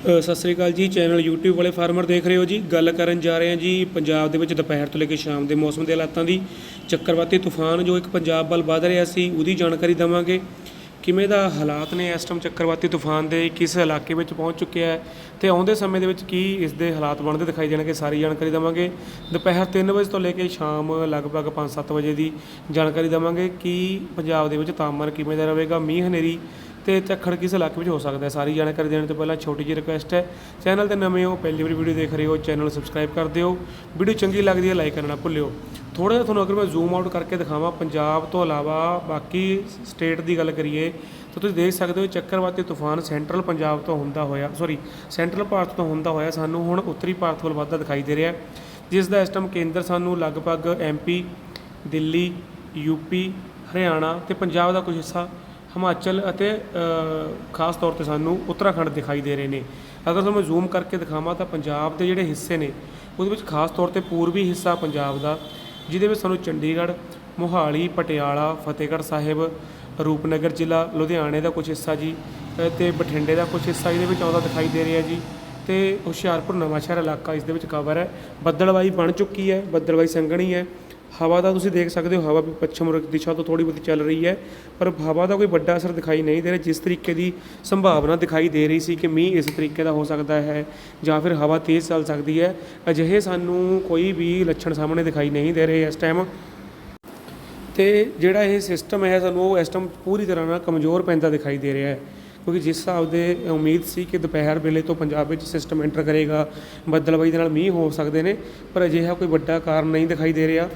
ਸਤਿ ਸ੍ਰੀ ਅਕਾਲ ਜੀ, channel YouTube ਵਾਲੇ farmer ਦੇਖ ਰਹੇ ਹੋ ਜੀ। ਗੱਲ ਕਰਨ ਜਾ ਰਹੇ ਹਾਂ ਜੀ ਪੰਜਾਬ ਦੇ ਵਿੱਚ ਦੁਪਹਿਰ ਤੋਂ ਲੈ ਕੇ ਸ਼ਾਮ ਦੇ ਮੌਸਮ ਦੇ ਹਾਲਾਤਾਂ ਦੀ। ਚੱਕਰਵਾਤੀ ਤੂਫਾਨ ਜੋ ਇੱਕ ਪੰਜਾਬ ਵੱਲ ਵੱਧ ਰਿਹਾ ਸੀ, ਉਹਦੀ ਜਾਣਕਾਰੀ ਦਵਾਂਗੇ। ਕਿਵੇਂ ਦਾ ਹਾਲਾਤ ਨੇ ਇਸ ਟਾਈਮ ਚੱਕਰਵਾਤੀ ਤੂਫਾਨ ਦੇ? ਕਿਸ ਇਲਾਕੇ ਵਿੱਚ ਪਹੁੰਚ ਚੁੱਕਿਆ ਹੈ? ਤੇ ਆਉਂਦੇ ਸਮੇਂ ਦੇ ਵਿੱਚ ਕੀ ਇਸ ਦੇ ਹਾਲਾਤ ਬਣਦੇ ਦਿਖਾਈ ਦੇਣਗੇ, ਸਾਰੀ ਜਾਣਕਾਰੀ ਦਵਾਂਗੇ। ਦੁਪਹਿਰ 3 ਵਜੇ ਤੋਂ ਲੈ ਕੇ ਸ਼ਾਮ ਲਗਭਗ 5-7 ਵਜੇ ਦੀ ਜਾਣਕਾਰੀ ਦਵਾਂਗੇ ਕਿ ਪੰਜਾਬ ਦੇ ਵਿੱਚ ਤਾਪਮਾਨ ਕਿਵੇਂ ਦਾ ਰਹੇਗਾ। ਮੀਂਹ ਹਨੇਰੀ ਤੇ ਝੱਖੜ ਕਿਸ ਇਲਾਕੇ ਵਿੱਚ ਹੋ ਸਕਦਾ ਹੈ? ਸਾਰੀ ਜਾਣਕਾਰੀ ਦੇਣ ਤੋਂ ਪਹਿਲਾਂ ਛੋਟੀ ਜਿਹੀ ਰਿਕੁਐਸਟ ਹੈ ਚੈਨਲ ਤੇ ਨਵੇਂ ਹੋ, ਪਹਿਲੀ ਵਾਰੀ ਵੀਡੀਓ ਦੇਖ ਰਹੇ ਹੋ ਚੈਨਲ ਨੂੰ ਸਬਸਕ੍ਰਾਈਬ ਕਰ ਦਿਓ। ਵੀਡੀਓ ਚੰਗੀ ਲੱਗਦੀ ਹੈ ਲਾਈਕ ਕਰਨਾ ਨਾ ਭੁੱਲਿਓ। ਥੋੜਾ ਜਿਹਾ ਤੁਹਾਨੂੰ ਅਗਰ ਮੈਂ ਜ਼ੂਮ ਆਊਟ ਕਰਕੇ ਦਿਖਾਵਾਂ, ਪੰਜਾਬ ਤੋਂ ਇਲਾਵਾ ਬਾਕੀ ਸਟੇਟ ਦੀ ਗੱਲ ਕਰੀਏ, ਤਾਂ ਤੁਸੀਂ ਦੇਖ ਸਕਦੇ ਹੋ ਚੱਕਰਵਾਤੀ ਤੂਫਾਨ ਸੈਂਟਰਲ ਪੰਜਾਬ ਤੋਂ ਹੁੰਦਾ ਹੋਇਆ ਸੌਰੀ ਸੈਂਟਰਲ ਭਾਰਤ ਤੋਂ ਹੁੰਦਾ ਹੋਇਆ ਸਾਨੂੰ ਹੁਣ ਉੱਤਰੀ ਭਾਰਤ ਵੱਲ ਵੱਧਦਾ ਦਿਖਾਈ ਦੇ ਰਿਹਾ ਜਿਸ ਦਾ ਇਸ ਟਾਈਮ ਕੇਂਦਰ ਸਾਨੂੰ ਲਗਭਗ ਐਮਪੀ ਦਿੱਲੀ ਯੂਪੀ ਹਰਿਆਣਾ ਤੇ ਪੰਜਾਬ ਦਾ ਕੁਝ ਹਿੱਸਾ ਹਿਮਾਚਲ ਅਤੇ ਖਾਸ ਤੌਰ ਤੇ ਸਾਨੂੰ ਉੱਤਰਾਖੰਡ ਦਿਖਾਈ ਦੇ ਰਹੇ ਨੇ। ਅਗਰ ਤੁਹਾਨੂੰ ਜ਼ੂਮ ਕਰਕੇ ਦਿਖਾਵਾਂ ਤਾਂ ਪੰਜਾਬ ਦੇ ਜਿਹੜੇ ਹਿੱਸੇ ਨੇ ਉਹਦੇ ਵਿੱਚ ਖਾਸ ਤੌਰ ਤੇ ਪੂਰਬੀ ਹਿੱਸਾ ਪੰਜਾਬ ਦਾ ਜਿਹਦੇ ਵਿੱਚ ਸਾਨੂੰ ਚੰਡੀਗੜ੍ਹ ਮੋਹਾਲੀ ਪਟਿਆਲਾ ਫਤਿਹਗੜ੍ਹ ਸਾਹਿਬ ਰੂਪਨਗਰ ਜ਼ਿਲ੍ਹਾ ਲੁਧਿਆਣੇ ਦਾ ਕੁਝ ਹਿੱਸਾ ਜੀ ਅ, ਤੇ ਬਠਿੰਡੇ ਦਾ ਕੁਝ ਹਿੱਸਾ ਇਹਦੇ ਵਿੱਚ ਆਉਂਦਾ ਦਿਖਾਈ ਦੇ ਰਿਹਾ ਜੀ। ਤੇ ਹੁਸ਼ਿਆਰਪੁਰ ਨਵਾਂਸ਼ਹਿਰ ਇਲਾਕਾ ਇਸ ਦੇ ਵਿੱਚ ਕਵਰ ਹੈ। ਬੱਦਲਵਾਈ ਬਣ ਚੁੱਕੀ ਹੈ ਬੱਦਲਵਾਈ ਸੰਘਣੀ ਹੈ। ਹਵਾ ਦਾ ਤੁਸੀਂ ਦੇਖ ਸਕਦੇ ਹੋ, ਹਵਾ ਵੀ ਪੱਛਮ ਦਿਸ਼ਾ ਤੋਂ ਥੋੜੀ ਬਹੁਤੀ ਚੱਲ ਰਹੀ ਹੈ, ਪਰ ਹਵਾ ਦਾ ਕੋਈ ਵੱਡਾ ਅਸਰ ਦਿਖਾਈ ਨਹੀਂ ਦੇ ਰਿਹਾ, ਜਿਸ ਤਰੀਕੇ ਦੀ ਸੰਭਾਵਨਾ ਦਿਖਾਈ ਦੇ ਰਹੀ ਸੀ ਕਿ ਮੀਂਹ ਇਸ ਤਰੀਕੇ ਦਾ ਹੋ ਸਕਦਾ ਹੈ ਜਾਂ ਫਿਰ ਹਵਾ ਤੇਜ਼ ਚੱਲ ਸਕਦੀ ਹੈ, ਅਜਿਹੇ ਸਾਨੂੰ ਕੋਈ ਵੀ ਲੱਛਣ ਸਾਹਮਣੇ ਦਿਖਾਈ ਨਹੀਂ ਦੇ ਰਹੇ ਇਸ ਟਾਈਮ ਤੇ ਜਿਹੜਾ ਇਹ ਸਿਸਟਮ ਹੈ, ਸਾਨੂੰ ਉਹ ਇਸ ਟਾਈਮ ਪੂਰੀ ਤਰ੍ਹਾਂ ਨਾਲ ਕਮਜ਼ੋਰ ਪੈਂਦਾ ਦਿਖਾਈ ਦੇ ਰਿਹਾ ਹੈ, ਕਿਉਂਕਿ ਜਿਸ ਹਿਸਾਬ ਦੇ ਉਮੀਦ ਸੀ ਕਿ ਦੁਪਹਿਰ ਵੇਲੇ ਤੋਂ ਪੰਜਾਬ ਵਿੱਚ ਸਿਸਟਮ ਐਂਟਰ ਕਰੇਗਾ, ਬੱਦਲਬਾਈ ਦੇ ਨਾਲ ਮੀਂਹ ਹੋ ਸਕਦੇ ਨੇ, ਪਰ ਅਜਿਹਾ ਕੋਈ ਵੱਡਾ ਕਾਰਨ ਨਹੀਂ ਦਿਖਾਈ ਦੇ ਰਿਹਾ।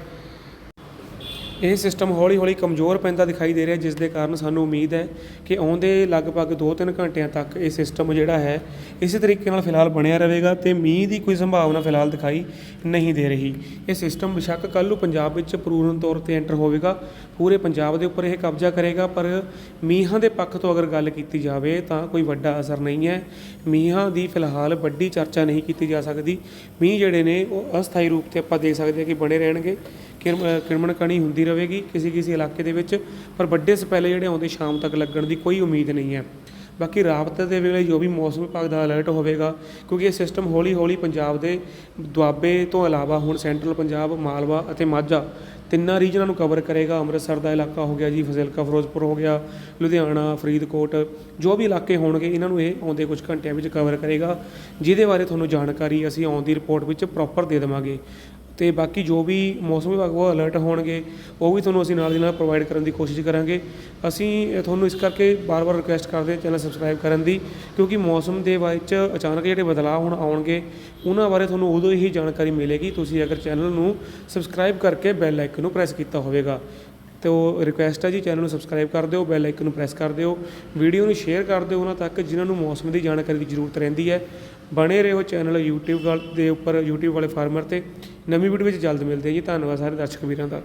ਇਹ ਸਿਸਟਮ ਹੌਲੀ-ਹੌਲੀ ਕਮਜ਼ੋਰ ਪੈਂਦਾ ਦਿਖਾਈ ਦੇ ਰਿਹਾ ਜਿਸ ਦੇ ਕਾਰਨ ਸਾਨੂੰ ਉਮੀਦ ਹੈ ਕਿ ਆਉਂਦੇ ਲਗਭਗ 2-3 ਘੰਟਿਆਂ ਤੱਕ ਇਹ ਸਿਸਟਮ ਜਿਹੜਾ ਹੈ, ਇਸੇ ਤਰੀਕੇ ਨਾਲ ਫਿਲਹਾਲ ਬਣਿਆ ਰਹੇਗਾ ਤੇ ਮੀਂਹ ਦੀ ਕੋਈ ਸੰਭਾਵਨਾ ਫਿਲਹਾਲ ਦਿਖਾਈ ਨਹੀਂ ਦੇ ਰਹੀ। ਇਹ ਸਿਸਟਮ ਬਿਸ਼ੱਕ ਕੱਲ੍ਹ ਨੂੰ ਪੰਜਾਬ ਵਿੱਚ ਪੂਰਨ ਤੌਰ ਤੇ ਐਂਟਰ ਹੋਵੇਗਾ। ਪੂਰੇ ਪੰਜਾਬ ਦੇ ਉੱਪਰ ਇਹ ਕਬਜ਼ਾ ਕਰੇਗਾ, ਪਰ ਮੀਂਹਾਂ ਦੇ ਪੱਖ ਤੋਂ ਅਗਰ ਗੱਲ ਕੀਤੀ ਜਾਵੇ ਤਾਂ ਕੋਈ ਵੱਡਾ ਅਸਰ ਨਹੀਂ ਹੈ। ਮੀਂਹਾਂ ਦੀ ਫਿਲਹਾਲ ਵੱਡੀ ਚਰਚਾ ਨਹੀਂ ਕੀਤੀ ਜਾ ਸਕਦੀ। ਮੀਂਹ ਜਿਹੜੇ ਨੇ ਉਹ ਅਸਥਾਈ ਰੂਪ ਤੇ ਆਪਾਂ ਦੇਖ ਸਕਦੇ ਹਾਂ ਕਿ ਬਣੇ ਰਹਿਣਗੇ। ਕਿਰਮਣ ਕਣੀ ਹੁੰਦੀ ਰਹੇਗੀ ਕਿਸੇ ਕਿਸੇ ਇਲਾਕੇ ਦੇ ਵਿੱਚ, ਪਰ ਵੱਡੇ ਸਪੈਲੇ ਜਿਹੜੇ ਆਉਂਦੇ ਸ਼ਾਮ ਤੱਕ ਲੱਗਣ ਦੀ ਕੋਈ ਉਮੀਦ ਨਹੀਂ ਹੈ। ਬਾਕੀ ਰਾਬਤ ਦੇ ਵੇਲੇ ਜੋ ਵੀ ਮੌਸਮ ਵਿਭਾਗ ਦਾ ਅਲਰਟ ਹੋਵੇਗਾ, ਕਿਉਂਕਿ ਇਹ ਸਿਸਟਮ ਹੌਲੀ ਹੌਲੀ ਪੰਜਾਬ ਦੇ ਦੁਆਬੇ ਤੋਂ ਇਲਾਵਾ ਹੁਣ ਸੈਂਟਰਲ ਪੰਜਾਬ, ਮਾਲਵਾ ਅਤੇ ਮਾਝਾ ਤਿੰਨਾਂ ਰੀਜਨਾਂ ਨੂੰ ਕਵਰ ਕਰੇਗਾ। ਅੰਮ੍ਰਿਤਸਰ ਦਾ ਇਲਾਕਾ ਹੋ ਗਿਆ ਜੀ, ਫਜ਼ਿਲਕਾ, ਫਿਰੋਜ਼ਪੁਰ ਹੋ ਗਿਆ, ਲੁਧਿਆਣਾ, ਫਰੀਦਕੋਟ, ਜੋ ਵੀ ਇਲਾਕੇ ਹੋਣਗੇ, ਇਹਨਾਂ ਨੂੰ ਇਹ ਆਉਂਦੇ ਕੁਝ ਘੰਟਿਆਂ ਵਿੱਚ ਕਵਰ ਕਰੇਗਾ, ਜਿਹਦੇ ਬਾਰੇ ਤੁਹਾਨੂੰ ਜਾਣਕਾਰੀ ਅਸੀਂ ਆਉਣ ਦੀ ਰਿਪੋਰਟ ਵਿੱਚ ਪ੍ਰੋਪਰ ਦੇ ਦੇਵਾਂਗੇ। ਅਤੇ ਬਾਕੀ ਜੋ ਵੀ ਮੌਸਮ ਵਿਭਾਗ ਵੱਲੋਂ ਅਲਰਟ ਹੋਣਗੇ, ਉਹ ਵੀ ਤੁਹਾਨੂੰ ਅਸੀਂ ਨਾਲ ਦੀ ਨਾਲ ਪ੍ਰੋਵਾਈਡ ਕਰਨ ਦੀ ਕੋਸ਼ਿਸ਼ ਕਰਾਂਗੇ। ਅਸੀਂ ਤੁਹਾਨੂੰ ਇਸ ਕਰਕੇ ਬਾਰ-ਬਾਰ ਰਿਕੁਐਸਟ ਕਰਦੇ ਹਾਂ ਚੈਨਲ ਸਬਸਕ੍ਰਾਈਬ ਕਰਨ ਦੀ, ਕਿਉਂਕਿ ਮੌਸਮ ਦੇ ਵਿੱਚ ਅਚਾਨਕ ਜਿਹੜੇ ਬਦਲਾਅ ਹੁਣ ਆਉਣਗੇ, ਉਹਨਾਂ ਬਾਰੇ ਤੁਹਾਨੂੰ ਉਦੋਂ ਹੀ ਜਾਣਕਾਰੀ ਮਿਲੇਗੀ। ਤੁਸੀਂ ਅਗਰ ਚੈਨਲ ਨੂੰ ਸਬਸਕ੍ਰਾਈਬ ਕਰਕੇ ਬੈਲ ਆਈਕਨ ਨੂੰ ਪ੍ਰੈਸ ਕੀਤਾ ਹੋਵੇਗਾ, ਤੇ ਉਹ ਰਿਕੁਐਸਟ ਹੈ ਜੀ, ਚੈਨਲ ਨੂੰ ਸਬਸਕ੍ਰਾਈਬ ਕਰ ਦਿਓ ਬੈਲ ਆਈਕਨ ਨੂੰ ਪ੍ਰੈਸ ਕਰ ਦਿਓ। ਵੀਡੀਓ ਨੂੰ ਸ਼ੇਅਰ ਕਰ ਦਿਓ ਉਹਨਾਂ ਤੱਕ, ਜਿਨ੍ਹਾਂ ਨੂੰ ਮੌਸਮ ਦੀ ਜਾਣਕਾਰੀ ਦੀ ਜ਼ਰੂਰਤ ਰਹਿੰਦੀ ਹੈ। ਬਣੇ ਰਹੋ ਚੈਨਲ YouTube ਵੱਲ ਦੇ ਉੱਪਰ YouTube ਵਾਲੇ ਫਾਰਮਰ ਤੇ ਨਵੀਂ ਵੀਡੀਓ ਵਿੱਚ ਜਲਦ ਮਿਲਦੇ ਹਾਂ ਜੀ। ਧੰਨਵਾਦ ਸਾਰੇ ਦਰਸ਼ਕ ਵੀਰਾਂ ਦਾ।